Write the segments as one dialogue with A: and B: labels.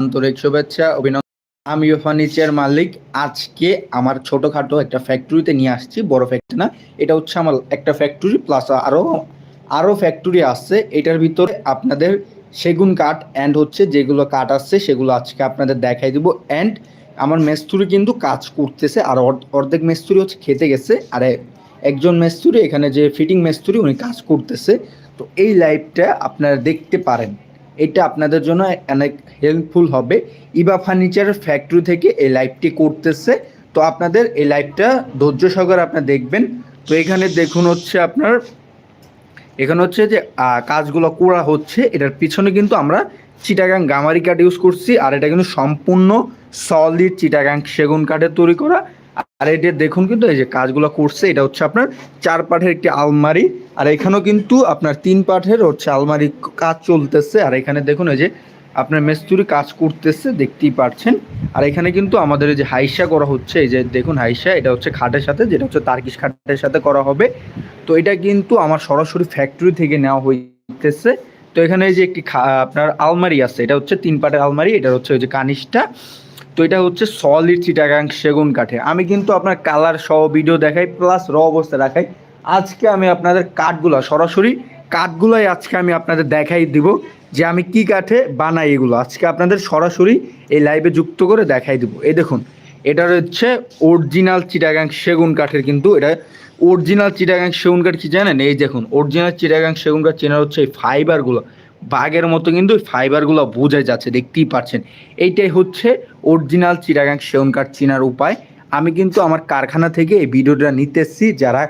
A: আন্তরিক শুভেচ্ছা, অভিনন্দন। আমি ফার্নিচার মালিক। আজকে আমার ছোটখাটো একটা ফ্যাক্টরিতে নিয়ে আসছি, বড় ফ্যাক্টরি না, এটা হচ্ছে আমার একটা ফ্যাক্টরি প্লাস আরও আরও ফ্যাক্টরি আসছে এটার ভিতরে আপনাদের সেগুন কাঠ অ্যান্ড হচ্ছে যেগুলো কাঠ আসছে সেগুলো আজকে আপনাদের দেখাই দিব। অ্যান্ড আমার মেস্তুরি কিন্তু কাজ করতেছে, আর অর্ধ- অর্ধেক মেস্তুরি হচ্ছে খেতে গেছে। আর, একজন মেস্তুরি, এখানে যে ফিটিং মেস্তুরি, উনি কাজ করতেছে। তো এই লাইভটা আপনারা দেখতে পারেন। এটা আপনাদের জন্য অনেক হেল্পফুল হবে। ইবা ফার্নিচারের ফ্যাক্টরি থেকে এই লাইভটি করতেছে। তো আপনাদের এই লাইভটা ধৈর্য সহকারে আপনারা দেখবেন। তো এখানে দেখুন হচ্ছে আপনার, এখানে হচ্ছে যে কাজগুলো করা হচ্ছে। এটার পিছনে কিন্তু আমরা চিটাগাং গামারি কাঠ ইউজ করছি। আর এটা কিন্তু সম্পূর্ণ সলিড চিটাগাং সেগুন কাঠের তৈরি করা। আর এটা দেখুন কিন্তু এই যে কাজগুলো করছে, এটা হচ্ছে আপনার চার পাঠের একটি আলমারি। আর এখানেও কিন্তু আপনার তিন পাঠের হচ্ছে আলমারি কাজ চলতেছে। আর এখানে দেখুন এই যে আপনার মেস্তুরি কাজ করতেছে, দেখতেই পাচ্ছেন আর এখানে কিন্তু আমাদের যে হাইসা করা হচ্ছে, এই যে দেখুন হাইসা, এটা হচ্ছে খাটের সাথে, যেটা হচ্ছে তার্কিশ খাটের সাথে করা হবে। তো এটা কিন্তু আমার সরাসরি ফ্যাক্টরি থেকে নেওয়া হইতেছে। তো এখানে যে একটি আপনার আলমারি আছে, এটা হচ্ছে তিন পাটের আলমারি এটা হচ্ছে ওই যে কানিসটা তো এটা হচ্ছে সলিড চিটাগাং সেগুন কাঠে। আমি কিন্তু আপনার কালার সহ ভিডিও দেখাই প্লাস র অবস্থা দেখাই। আজকে আমি আপনাদের কাঠগুলো, সরাসরি কাঠগুলোই আজকে আমি আপনাদের দেখাই দিব যে আমি কি কাঠে বানাই এগুলো। আজকে আপনাদের সরাসরি এই লাইভে যুক্ত করে দেখাই দিব। এই দেখুন, এটা হচ্ছে অরিজিনাল চিটাগাং সেগুন কাঠের কিন্তু এটা অরিজিনাল চিটাগাং সেগুন কাঠ কি জানেন? এই দেখুন অরিজিনাল চিটাগাং সেগুন কাঠ চেনার হচ্ছে এই ফাইবারগুলো বাঘের মতো কিন্তু ফাইবারগুলো বোঝা যাচ্ছে, দেখতেই পাচ্ছেন। এইটাই হচ্ছে অরিজিনাল চিটাগাং সেগুন কাঠ চিনার উপায়। আমি কিন্তু আমার কারখানা থেকে এই ভিডিওটা নিতেছি যারা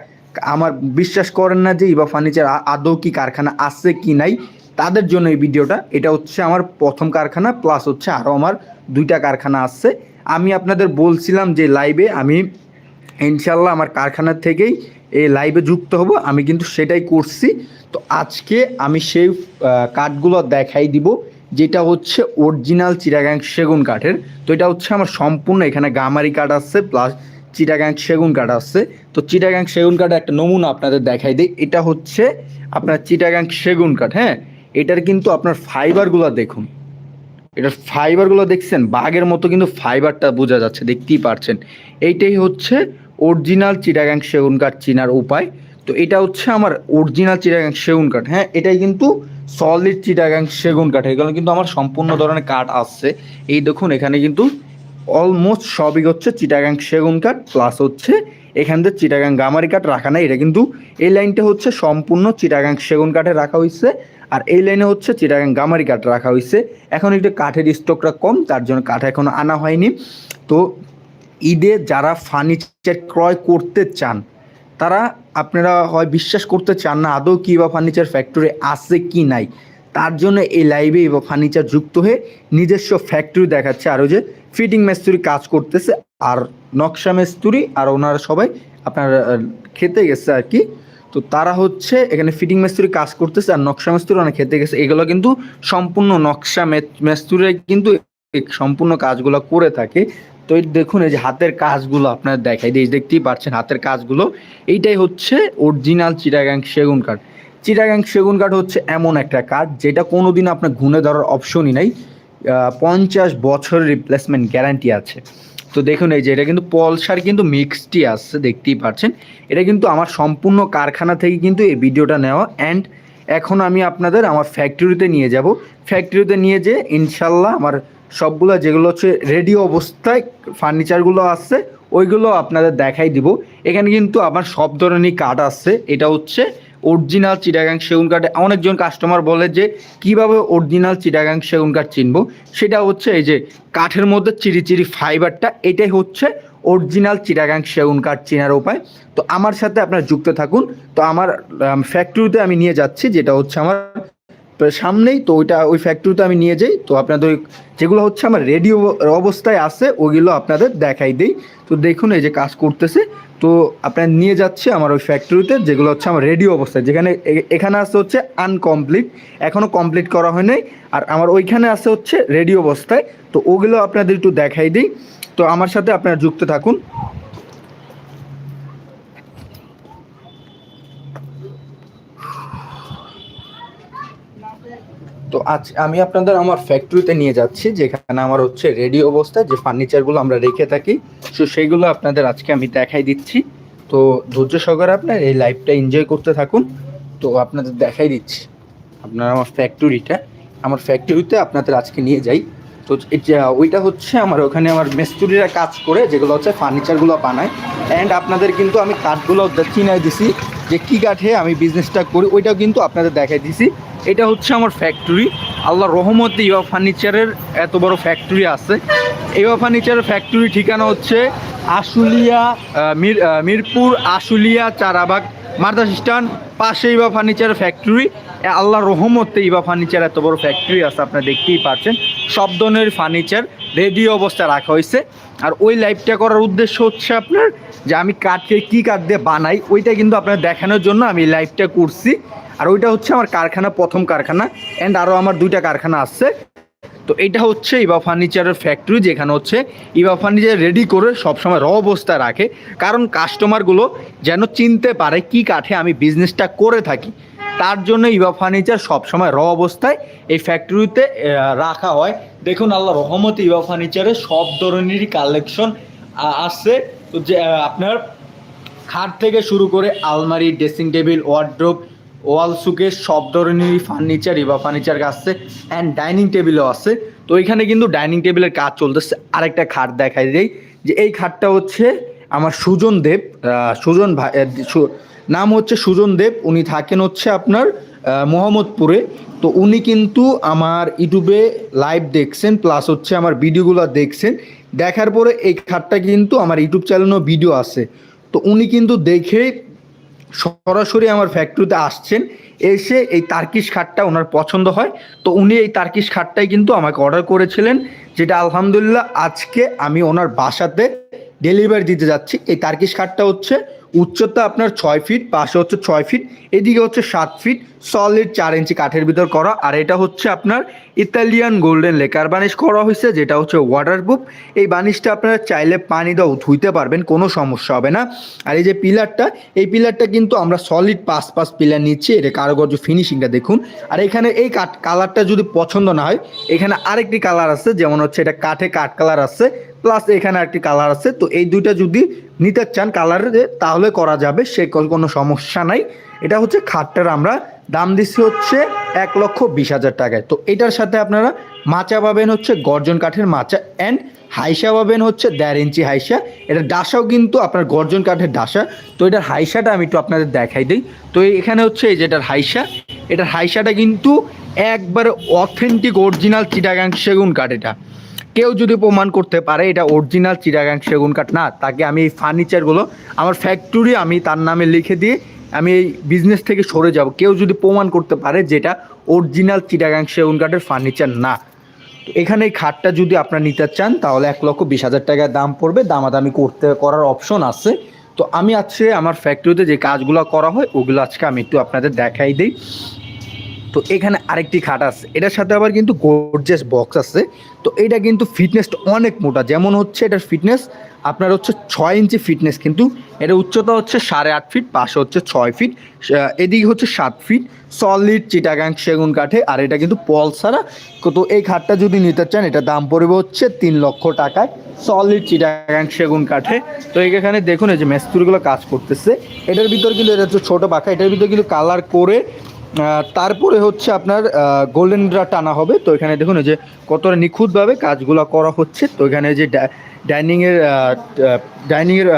A: আমার বিশ্বাস করেন না যে ইবা ফার্নিচার আদৌ কি কারখানা আছে কি নাই, তাদের জন্য এই ভিডিওটা। এটা হচ্ছে আমার প্রথম কারখানা প্লাস হচ্ছে আরও আমার দুইটা কারখানা আছে। আমি আপনাদের বলছিলাম যে লাইভে আমি ইনশাল্লাহ আমার কারখানা থেকেই এই লাইভে যুক্ত হব, আমি কিন্তু সেটাই করছি। তো আজকে আমি সেই কাঠগুলো দেখাই দিব, যেটা হচ্ছে অরিজিনাল চিরাগাং সেগুন কাঠের। তো এটা হচ্ছে আমার সম্পূর্ণ এখানে গামারি কাঠ আছে প্লাস চিটাগাং সেগুন কাঠ আছে। তো চিটাগাং সেগুন কাঠ একটা নমুনা আপনাদের দেখাই দিই। এটা হচ্ছে আপনার চিটাগাং সেগুন কাঠ হ্যাঁ? এটার কিন্তু আপনার ফাইবারগুলো দেখুন। এটার ফাইবারগুলো দেখছেন? বাঘের মতো কিন্তু ফাইবারটা বোঝা যাচ্ছে, দেখতেই পারছেন। এইটাই হচ্ছে অরিজিনাল চিটাগাং সেগুন কাঠ চিনার উপায়। তো এটা হচ্ছে আমার অরিজিনাল চিটাগাং সেগুন কাঠ। হ্যাঁ এটাই কিন্তু সলিড চিটাগাং সেগুন কাঠ। এগুলো কিন্তু আমার সম্পূর্ণ ধরনের কাঠ আসছে এই দেখুন, এখানে কিন্তু অলমোস্ট সবই হচ্ছে চিটাগাং সেগুন কাঠ প্লাস হচ্ছে এখান থেকে চিটাগাং গামারি কাঠ রাখা নাই। এটা কিন্তু এই লাইনটা হচ্ছে সম্পূর্ণ চিটাগাং সেগুন কাঠে রাখা হয়েছে আর এই লাইনে হচ্ছে চিটাগাং গামারি কাঠ রাখা হয়েছে এখন একটু কাঠের স্টকটা কম, তার জন্য কাঠ এখনও আনা হয়নি। তো ঈদে যারা ফার্নিচার ক্রয় করতে চান, তারা আপনারা হয় বিশ্বাস করতে চান না আদৌ কি বা ফার্নিচার ফ্যাক্টরি আছে কি নাই। তার জন্য এই লাইভে বা ফার্নিচার যুক্ত হয়ে নিজস্ব ফ্যাক্টরি দেখাচ্ছে। আরও যে ফিটিং মেস্তুরি কাজ করতেছে, আর নকশা মেস্তুরি আর ওনারা সবাই আপনার খেতে গেছে আর কি। তো তারা হচ্ছে এখানে ফিটিং মেস্তুরি কাজ করতেছে, আর নকশা মেস্তুরি অনেক খেতে গেছে। এগুলো কিন্তু সম্পূর্ণ নকশা মেস্তুরি কিন্তু সম্পূর্ণ কাজগুলো করে থাকে। তো দেখুন, এই যে হাতের কাজগুলো আপনার দেখাই দিয়ে দেখতেই পাচ্ছেন হাতের কাজগুলো। এইটাই হচ্ছে অরিজিনাল চিটাগাং সেগুন কাঠ। চিটাগাং সেগুন কাঠ হচ্ছে এমন একটা কাঠ, যেটা কোনোদিন আপনার ঘুণে ধরার অপশনই নাই। পঞ্চাশ বছরের রিপ্লেসমেন্ট গ্যারান্টি আছে। তো দেখুন, এই যে এটা কিন্তু পলসার কিন্তু মিক্সটি আসছে দেখতেই পাচ্ছেন। এটা কিন্তু আমার সম্পূর্ণ কারখানা থেকে কিন্তু এই ভিডিওটা নেওয়া। অ্যান্ড এখন আমি আপনাদের আমার ফ্যাক্টরিতে নিয়ে যাব। ফ্যাক্টরিতে নিয়ে যে ইনশাল্লাহ আমার সবগুলো যেগুলো হচ্ছে রেডি অবস্থায় ফার্নিচারগুলো আছে, ওইগুলো আপনাদের দেখাই দিব। এখানে কিন্তু আমার সব ধরনেরই কাঠ আছে। এটা হচ্ছে অরিজিনাল চিটাগাং সেগুন কাঠে অনেকজন কাস্টমার বলে যে, কীভাবে অরিজিনাল চিটাগাং সেগুন কাঠ চিনব? সেটা হচ্ছে এই যে কাঠের মধ্যে চিরি চিরি ফাইবারটা এটাই হচ্ছে অরিজিনাল চিটাগাং সেগুন কাঠ চেনার উপায়। তো আমার সাথে আপনারা যুক্ত থাকুন। তো আমার ফ্যাক্টরিতে আমি নিয়ে যাচ্ছি, যেটা হচ্ছে আমার সামনেই তো ওইটা, ওই ফ্যাক্টরিতে আমি নিয়ে যাই। তো আপনাদের যেগুলো হচ্ছে আমার রেডিও অবস্থায় আছে, ওইগুলো আপনাদের দেখাই দিই। তো দেখুন এই যে কাজ করতেছে। তো আপনার নিয়ে যাচ্ছে আমার ওই ফ্যাক্টরিতে যেগুলো হচ্ছে আমার রেডিও অবস্থায়। যেখানে এখানে আছে হচ্ছে আনকমপ্লিট এখনও কমপ্লিট করা হয় নাই। আর আমার ওইখানে আছে হচ্ছে রেডিও অবস্থায়। তো ওগুলো আপনাদের একটু দেখাই দিই। তো আমার সাথে আপনারা যুক্ত থাকুন। তো আজ আমি আপনাদের আমার ফ্যাক্টরিতে নিয়ে যাচ্ছি, যেখানে আমার হচ্ছে রেডি অবস্থায় যে ফার্নিচারগুলো আমরা রেখে থাকি। তো সেইগুলো আপনাদের আজকে আমি দেখাই দিচ্ছি। তো ধৈর্য সহকারে আপনার এই লাইফটা এনজয় করতে থাকুন। তো আপনাদের দেখাই দিচ্ছি আপনার আমার ফ্যাক্টরিটা আমার ফ্যাক্টরিতে আপনাদের আজকে নিয়ে যাই। তো ওইটা হচ্ছে আমার ওখানে আমার মিস্ত্রিরা কাজ করে, যেগুলো হচ্ছে ফার্নিচারগুলো বানায়। অ্যান্ড আপনাদের কিন্তু আমি কাঠগুলো চিনাই দিছি যে কী কাঠে আমি বিজনেসটা করি, ওইটাও কিন্তু আপনাদের দেখাই দিছি। এটা হচ্ছে আমার ফ্যাক্টরি আল্লাহ রহমতে ইয়া ফার্নিচারের এত বড় ফ্যাক্টরি আছে। ইয়া ফার্নিচারের ফ্যাক্টরি ঠিকানা হচ্ছে আশুলিয়া মির মিরপুর আশুলিয়া চারাবাগ মার্দাস স্টান পাশে ইবা ফার্নিচার ফ্যাক্টরি আল্লাহ রহমতে ইবা ফার্নিচার এত বড় ফ্যাক্টরি আছে, আপনারা দেখতেই পাচ্ছেন। সব ধরনের ফার্নিচার রেডি অবস্থায় রাখা হয়েছে। আর ওই লাইভটা করার উদ্দেশ্য হচ্ছে আপনার যে আমি কাঠকে কী কাঠ দিয়ে বানাই, ওইটা কিন্তু আপনার দেখানোর জন্য আমি লাইভটা করছি। আর ওইটা হচ্ছে আমার কারখানা, প্রথম কারখানা। অ্যান্ড আরও আমার দুইটা কারখানা আছে। তো এটা হচ্ছে ইবা ফার্নিচারের ফ্যাক্টরি যেখানে হচ্ছে ইবা ফার্নিচার রেডি করে সবসময় র অবস্থায় রাখে। কারণ কাস্টমারগুলো যেন চিনতে পারে কি কাঠে আমি বিজনেসটা করে থাকি। তার জন্য ইবা ফার্নিচার সবসময় র অবস্থায় এই ফ্যাক্টরিতে রাখা হয়। দেখুন আল্লাহ রহমত ইবা ফার্নিচারে সব ধরনেরই কালেকশন আছে। তো যে আপনার খাট থেকে শুরু করে আলমারি dressing table wardrobe wall showcase সব ধরনেরই ফার্নিচার বা ফার্নিচার আছে অ্যান্ড ডাইনিং টেবিলও আছে। তো এখানে কিন্তু ডাইনিং টেবিলের কাজ চলতেছে। আরেকটা খাট দেখাই দেই, যে এই খাটটা হচ্ছে আমার সুজন দেব সুজন ভাই নাম হচ্ছে সুজন দেব। উনি থাকেন হচ্ছে আপনার মোহাম্মদপুরে। তো উনি কিন্তু আমার ইউটিউবে লাইভ দেখছেন প্লাস হচ্ছে আমার ভিডিওগুলো দেখছেন। দেখার পরে এই খাটটা কিন্তু আমার ইউটিউব চ্যানেলেও ভিডিও আছে। তো উনি কিন্তু দেখে সরাসরি আমার ফ্যাক্টরিতে আসছেন, এসে এই তার্কিশ খাটটা ওনার পছন্দ হয়। তো উনি এই তার্কিশ খাটটাই কিন্তু আমাকে অর্ডার করেছিলেন, যেটা আলহামদুলিল্লাহ আজকে আমি ওনার বাসাতে ডেলিভারি দিতে যাচ্ছি। এই তার্কিশ খাটটা হচ্ছে উচ্চতা আপনার ছয় ফিট পাশে হচ্ছে ছয় ফিট এদিকে হচ্ছে সাত ফিট সলিড চার ইঞ্চি কাঠের ভিতর করা। আর এটা হচ্ছে আপনার ইতালিয়ান গোল্ডেন লেকার বানিশ করা হয়েছে, যেটা হচ্ছে ওয়াটারপ্রুফ এই বানিশটা আপনারা চাইলে পানি দাও ধুইতে পারবেন, কোনো সমস্যা হবে না। আর এই যে পিলারটা, এই পিলারটা কিন্তু আমরা সলিড পাঁচ পাঁচ পিলার নিচ্ছি, এটা কারুকার্য ফিনিশিংটা দেখুন। আর এখানে এই কাঠ কালারটা যদি পছন্দ না হয়, এখানে আরেকটি কালার আছে, যেমন হচ্ছে এটা কাঠে কাঠ কালার আছে প্লাস এখানে একটি কালার আছে, তো এই দুইটা যদি নিতে চান কালার তাহলে করা যাবে, সে কোনো সমস্যা নাই। এটা হচ্ছে খাটটার আমরা দাম দিচ্ছি হচ্ছে এক লক্ষ বিশ হাজার টাকায়। তো এটার সাথে আপনারা মাচা পাবেন হচ্ছে গর্জন কাঠের মাচা অ্যান্ড হাইসা পাবেন হচ্ছে দেড় ইঞ্চি হাইসা। এটা ডাসাও কিন্তু আপনার গর্জন কাঠের ডাসা। তো এটার হাইসাটা আমি একটু আপনাদের দেখাই দিই। তো এখানে হচ্ছে এই যেটার হাইসা, এটার হাইসাটা কিন্তু একবারে অথেন্টিক অরিজিনাল চিটাগাং সেগুন কাঠ এটা। কেউ যদি প্রমাণ করতে পারে এটা অরিজিনাল চিরাগাং সেগুন কাঠ, না, তাকে আমি এই ফার্নিচারগুলো আমার ফ্যাক্টরি আমি তার নামে লিখে দিয়ে আমি এই বিজনেস থেকে সরে যাব। কেউ যদি প্রমাণ করতে পারে যেটা অরিজিনাল চিটাগাং সেগুন কাঠের ফার্নিচার, না। এখানে এই খাটটা যদি আপনারা নিতে চান, তাহলে এক লক্ষ বিশ হাজার টাকা দাম পড়বে। দামাদামি করতে করার অপশন আছে। তো আমি আজকে আমার ফ্যাক্টরিতে যে কাজগুলো করা হয়, ওগুলো আজকে আমি একটু আপনাদের দেখাই দিই। তো এখানে আরেকটি খাট আছে। এটার সাথে আবার কিন্তু গোর্জেস বক্স আছে। তো এটা কিন্তু ফিটনেসটা অনেক মোটা। যেমন হচ্ছে এটার ফিটনেস আপনার হচ্ছে ছয় ইঞ্চি ফিটনেস কিন্তু এটা উচ্চতা হচ্ছে সাড়ে আট ফিট পাশে হচ্ছে ছয় ফিট এদিকে হচ্ছে সাত ফিট সলিড চিটাগাং সেগুন কাঠে, আর এটা কিন্তু পল ছাড়া। তো এই খাটটা যদি নিতে চান এটা দাম পড়বে হচ্ছে তিন লক্ষ টাকায় সলিড চিটাগাং সেগুন কাঠে। তো এখানে দেখুন, এই যে মেস্তুরিগুলো কাজ করতেছে। এটার ভিতর কিন্তু, এটা হচ্ছে ছোটো পাখা, এটার ভিতর কিন্তু কালার করে তারপরে হচ্ছে আপনার গোল্ডেন ড্রা টানা হবে। তো এখানে দেখুন যে কতটা নিখুঁতভাবে কাজগুলো করা হচ্ছে। তো এখানে যে ডাইনিংয়ের ডাইনিংয়ের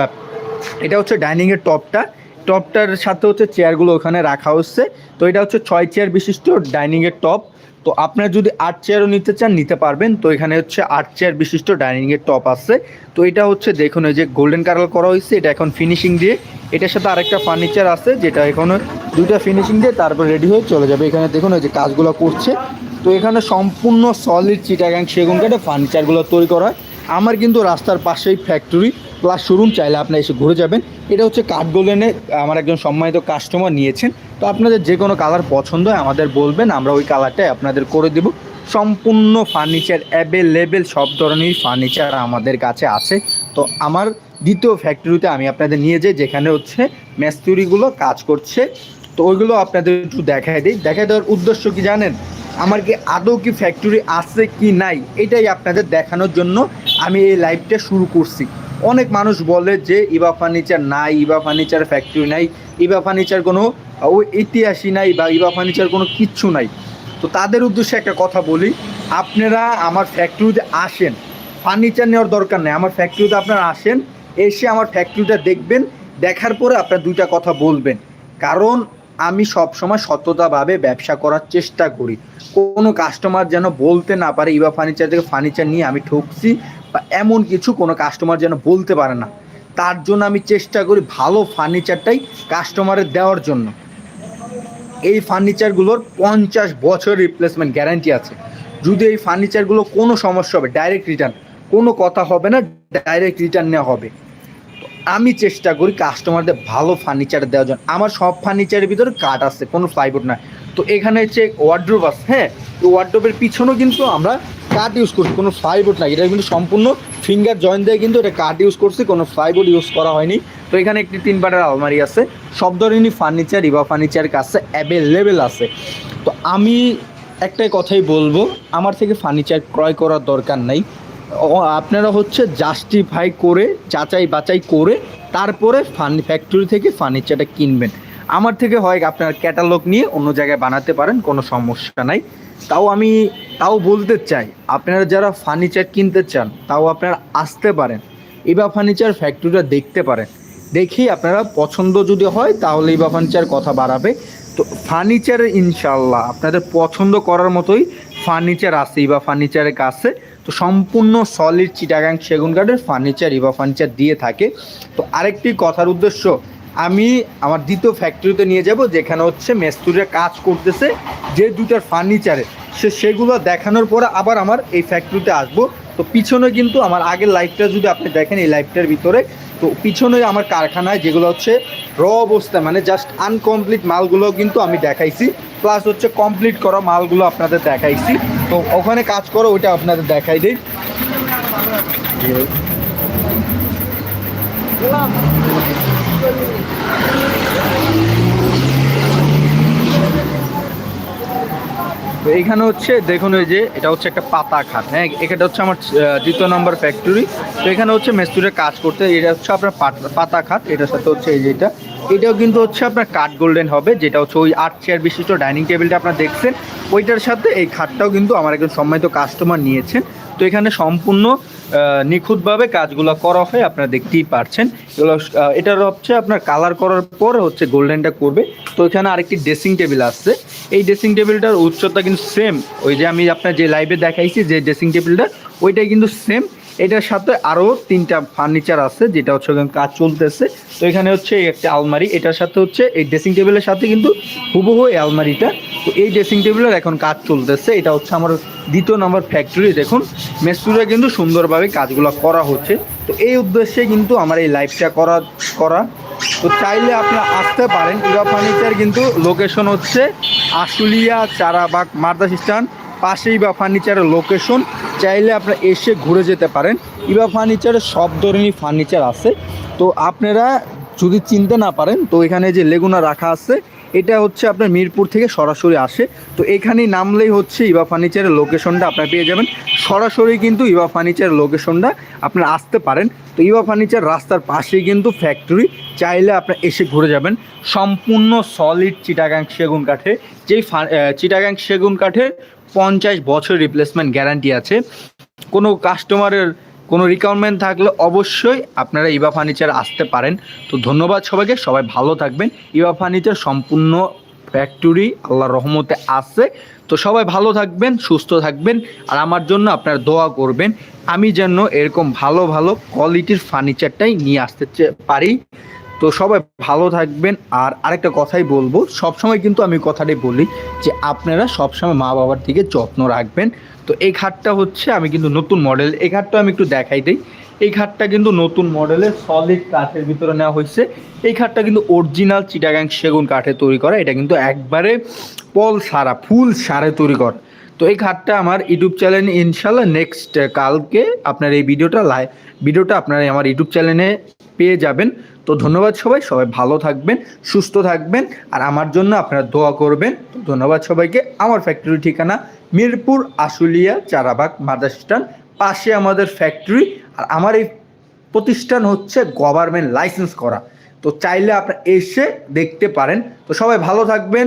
A: এটা হচ্ছে ডাইনিংয়ের টপটা। টপটার সাথে হচ্ছে চেয়ারগুলো ওখানে রাখা হচ্ছে। তো এটা হচ্ছে ছয় চেয়ার বিশিষ্ট ডাইনিংয়ের টপ। তো আপনারা যদি আট চেয়ারও নিতে চান, নিতে পারবেন। তো এখানে হচ্ছে আট চেয়ার বিশিষ্ট ডাইনিংয়ের টপ আছে। তো এটা হচ্ছে দেখুন যে গোল্ডেন কালার করা হয়েছে, এটা এখন ফিনিশিং দিয়ে। এটার সাথে আরেকটা ফার্নিচার আছে, যেটা এখনও দুইটা ফিনিশিং দিয়ে তারপর রেডি হয়ে চলে যাবে। এখানে দেখুন ওই যে কাজগুলো করছে। তো এখানে সম্পূর্ণ সলিড চিটাগাং সেগুন কাঠে ফার্নিচারগুলো তৈরি করা হয়। আমার কিন্তু রাস্তার পাশেই ফ্যাক্টরি প্লাস শোরুম চাইলে আপনি এসে ঘুরে যাবেন। এটা হচ্ছে কাঠগোল্ডেনে আমার একজন সম্মানিত কাস্টমার নিয়েছেন। তো আপনাদের যে কোনো কালার পছন্দ হয় আমাদের বলবেন, আমরা ওই কালারটাই আপনাদের করে দেব। সম্পূর্ণ ফার্নিচার অ্যাভেলেবেল সব ধরনের ফার্নিচার আমাদের কাছে আছে। তো আমার দ্বিতীয় ফ্যাক্টরিতে আমি আপনাদের নিয়ে যাই, যেখানে হচ্ছে মেস্তুরিগুলো কাজ করছে। তো ওইগুলো আপনাদের একটু দেখাই দিই। দেখাই দেওয়ার উদ্দেশ্য কি জানেন? আমার কি আদৌ কি ফ্যাক্টরি আছে কি নাই, এটাই আপনাদের দেখানোর জন্য আমি এই লাইভটা শুরু করছি। অনেক মানুষ বলে যে, ইবা ফার্নিচার নাই, ইবা ফার্নিচার ফ্যাক্টরি নাই, ইবা ফার্নিচার কোনো ও ইতিহাসই নাই বা ইবা ফার্নিচার কোনো কিচ্ছু নাই। তো তাদের উদ্দেশ্যে একটা কথা বলি, আপনারা আমার ফ্যাক্টরিতে আসেন, ফার্নিচার নেওয়ার দরকার নেই, আমার ফ্যাক্টরিতে আপনারা আসেন, এসে আমার ফ্যাক্টরিটা দেখবেন, দেখার পরে আপনার দুইটা কথা বলবেন। কারণ আমি সবসময় সততাভাবে ব্যবসা করার চেষ্টা করি। কোনো কাস্টমার যেন বলতে না পারে, ইবা ফার্নিচার থেকে ফার্নিচার নিয়ে আমি ঠকছি বা এমন কিছু কোনো কাস্টমার যেন বলতে পারে না। তার জন্য আমি চেষ্টা করি ভালো ফার্নিচারটাই কাস্টমারের দেওয়ার জন্য। এই ফার্নিচারগুলোর পঞ্চাশ বছর রিপ্লেসমেন্ট গ্যারান্টি আছে। যদি এই ফার্নিচারগুলো কোনো সমস্যা হবে ডাইরেক্ট রিটার্ন কোনো কথা হবে না ডাইরেক্ট রিটার্ন নেওয়া হবে। আমি চেষ্টা করি কাস্টমারদের ভালো ফার্নিচার দেওয়ার জন্য। আমার সব ফার্নিচারের ভিতরে কাঠ আছে, কোনো প্লাইবোর্ড না তো এখানে হচ্ছে ওয়ার্ড্রোব আছে হ্যাঁ? তো ওয়ার্ড্রোবের পিছনেও কিন্তু আমরা কাঠ ইউজ করছি, কোনো প্লাইবোর্ড না এটা কিন্তু সম্পূর্ণ ফিঙ্গার জয়েন্ট দিয়ে কিন্তু এটা কাঠ ইউজ করছি, কোনো প্লাইবোর্ড ইউজ করা হয়নি। তো এখানে একটি তিন পাটের আলমারি আছে। সব ধরনেরই ফার্নিচার ইবা ফার্নিচার কাছে অ্যাভেলেবেল আছে। তো আমি একটাই কথাই বলব, আমার থেকে ফার্নিচার ক্রয় করার দরকার নাই। আপনারা হচ্ছে জাস্টিফাই করে, যাচাই বাছাই করে, তারপরে ফার্নি ফ্যাক্টরি থেকে ফার্নিচারটা কিনবেন। আমার থেকে হয় আপনার ক্যাটালগ নিয়ে অন্য জায়গায় বানাতে পারেন, কোনো সমস্যা নাই। তাও আমি, তাও বলতে চাই, আপনারা যারা ফার্নিচার কিনতে চান, তাও আপনারা আসতে পারেন। এবার ফার্নিচার ফ্যাক্টরিটা দেখতে পারেন। দেখি আপনারা, পছন্দ যদি হয় তাহলে ইবা ফার্নিচার কথা বাড়াবে। তো ফার্নিচারের ইনশাল্লাহ আপনাদের পছন্দ করার মতোই ফার্নিচার আছে ইবা ফার্নিচারের কাছে। তো সম্পূর্ণ সলিড চিটাগাং সেগুন কাঠের ফার্নিচার ইবা ফার্নিচার দিয়ে থাকে। তো আরেকটি কথার উদ্দেশ্য, আমি আমার দ্বিতীয় ফ্যাক্টরিতে নিয়ে যাব, যেখানে হচ্ছে মেস্তুরিরা কাজ করতেছে, যে দুটার ফার্নিচারে সে সেগুলো দেখানোর পরে আবার আমার এই ফ্যাক্টরিতে আসব। তো পিছনে কিন্তু আমার আগের লাইফটা যদি আপনি দেখেন, এই লাইফটার ভিতরে তো পিছনে আমার কারখানায় যেগুলো হচ্ছে র অবস্থা মানে জাস্ট আনকমপ্লিট মালগুলো কিন্তু আমি দেখাইছি প্লাস হচ্ছে কমপ্লিট করা মালগুলো আপনাদের দেখাইছি। তো ওখানে কাজ করো, ওইটা আপনাদের দেখাই দিই। এইখানে হচ্ছে, দেখুন ওই যে, এটা হচ্ছে একটা পাতা খাত হ্যাঁ? এটা হচ্ছে আমার দ্বিতীয় নম্বর ফ্যাক্টরি তো এখানে হচ্ছে মেস্তুরে কাজ করতে, এটা হচ্ছে আপনার পাত- খাত এটার সাথে হচ্ছে এই যেটা এটাও কিন্তু হচ্ছে আপনার কাঠ গোল্ডেন হবে, যেটা হচ্ছে ওই আট চেয়ার বিশিষ্ট ডাইনিং টেবিলটা আপনার দেখছেন। ওইটার সাথে এই খাটটাও কিন্তু আমার একজন সম্মানিত কাস্টমার নিয়েছেন। তো এখানে সম্পূর্ণ নিখুঁতভাবে কাজগুলো করা হয়, আপনারা দেখতেই পারছেন। এগুলো এটার হচ্ছে আপনার কালার করার পর হচ্ছে গোল্ডেনটা করবে। তো এখানে আরেকটি ড্রেসিং টেবিল আসছে এই ড্রেসিং টেবিলটার উচ্চতা কিন্তু সেম ওই যে আমি আপনার যে লাইভে দেখাইছি যে ড্রেসিং টেবিলটা ওইটাই কিন্তু সেম এটার সাথে আরও তিনটা ফার্নিচার আছে, যেটা হচ্ছে কাজ চলতেছে। তো এখানে হচ্ছে একটা আলমারি, এটার সাথে হচ্ছে এই ড্রেসিং টেবিলের সাথে কিন্তু হুবহু এই আলমারিটা। তো এই ড্রেসিং টেবিলের এখন কাজ চলতেছে, এটা হচ্ছে আমার দ্বিতীয় নম্বর ফ্যাক্টরি দেখুন। মেস্তুরে কিন্তু সুন্দরভাবে কাজগুলো করা হচ্ছে। তো এই উদ্দেশ্যে কিন্তু আমার এই লাইভটা করা করা। তো চাইলে আপনারা আসতে পারেন ইরা ফার্নিচার কিন্তু লোকেশন হচ্ছে আশুলিয়া, চারাবাগ মার্দাস স্ট্যান্ড পাশেই বা ফার্নিচারের লোকেশন চাইলে আপনারা এসে ঘুরে যেতে পারেন। ইবা ফার্নিচারে সব ধরনের ফার্নিচার আছে। তো আপনারা যদি চিনতে না পারেন, তো এখানে যে লেগুনা রাখা আছে, এটা হচ্ছে আপনার মিরপুর থেকে সরাসরি আসে। তো এখানেই নামলেই হচ্ছে ইবা ফার্নিচারের লোকেশনটা আপনারা পেয়ে যাবেন। সরাসরি কিন্তু ইবা ফার্নিচারের লোকেশনটা আপনারা আসতে পারেন। তো ইবা ফার্নিচার রাস্তার পাশেই কিন্তু ফ্যাক্টরি চাইলে আপনারা এসে ঘুরে যাবেন। সম্পূর্ণ সলিড চিটাগাং সেগুন কাঠে। যেই চিটাগাং সেগুন কাঠের পঞ্চাশ বছর রিপ্লেসমেন্ট গ্যারান্টি আছে। কোনো কাস্টমারের কোনো রিকোয়ারমেন্ট থাকলে অবশ্যই আপনারা ইবা ফার্নিচার আসতে পারেন। তো ধন্যবাদ সবাইকে, সবাই ভালো থাকবেন। ইবা ফার্নিচার সম্পূর্ণ ফ্যাক্টরি আল্লাহ রহমতে আছে। তো সবাই ভালো থাকবেন, সুস্থ থাকবেন, আর আমার জন্য আপনারা দোয়া করবেন। আমি যেন এরকম ভালো ভালো কোয়ালিটির ফার্নিচারটাই নিয়ে আসতে পারি। তো সবাই ভালো থাকবেন। আর আরেকটা কথাই বলব, সবসময় কিন্তু আমি কথাটাই বলি যে আপনারা সবসময় মা বাবার দিকে যত্ন রাখবেন। তো এই খাটটা হচ্ছে আমি কিন্তু নতুন মডেল এই খাটটা আমি একটু দেখাই দিই। এই ঘাটটা কিন্তু নতুন মডেলের সলিড কাঠের ভিতরে নেওয়া হয়েছে। এই খাটটা কিন্তু অরিজিনাল চিটাগাং সেগুন কাঠে তৈরি করা। এটা কিন্তু একবারে পল সারা, ফুল সারে তৈরি করা। তো এই খাটটা আমার ইউটিউব চ্যানেল ইনশাল্লাহ নেক্সট কালকে আপনার এই ভিডিওটা লাইভ ভিডিওটা আপনারা আমার ইউটিউব চ্যানেলে পেয়ে যাবেন। তো ধন্যবাদ সবাই সবাই ভালো থাকবেন, সুস্থ থাকবেন, আর আমার জন্য আপনারা দোয়া করবেন। ধন্যবাদ সবাইকে। আমার ফ্যাক্টরি ঠিকানা মিরপুর আশুলিয়া চারাবাগ মাদারস্টান পাশে আমাদের ফ্যাক্টরি আর আমার এই প্রতিষ্ঠান হচ্ছে গভর্নমেন্ট লাইসেন্স করা। তো চাইলে আপনারা এসে দেখতে পারেন। তো সবাই ভালো থাকবেন।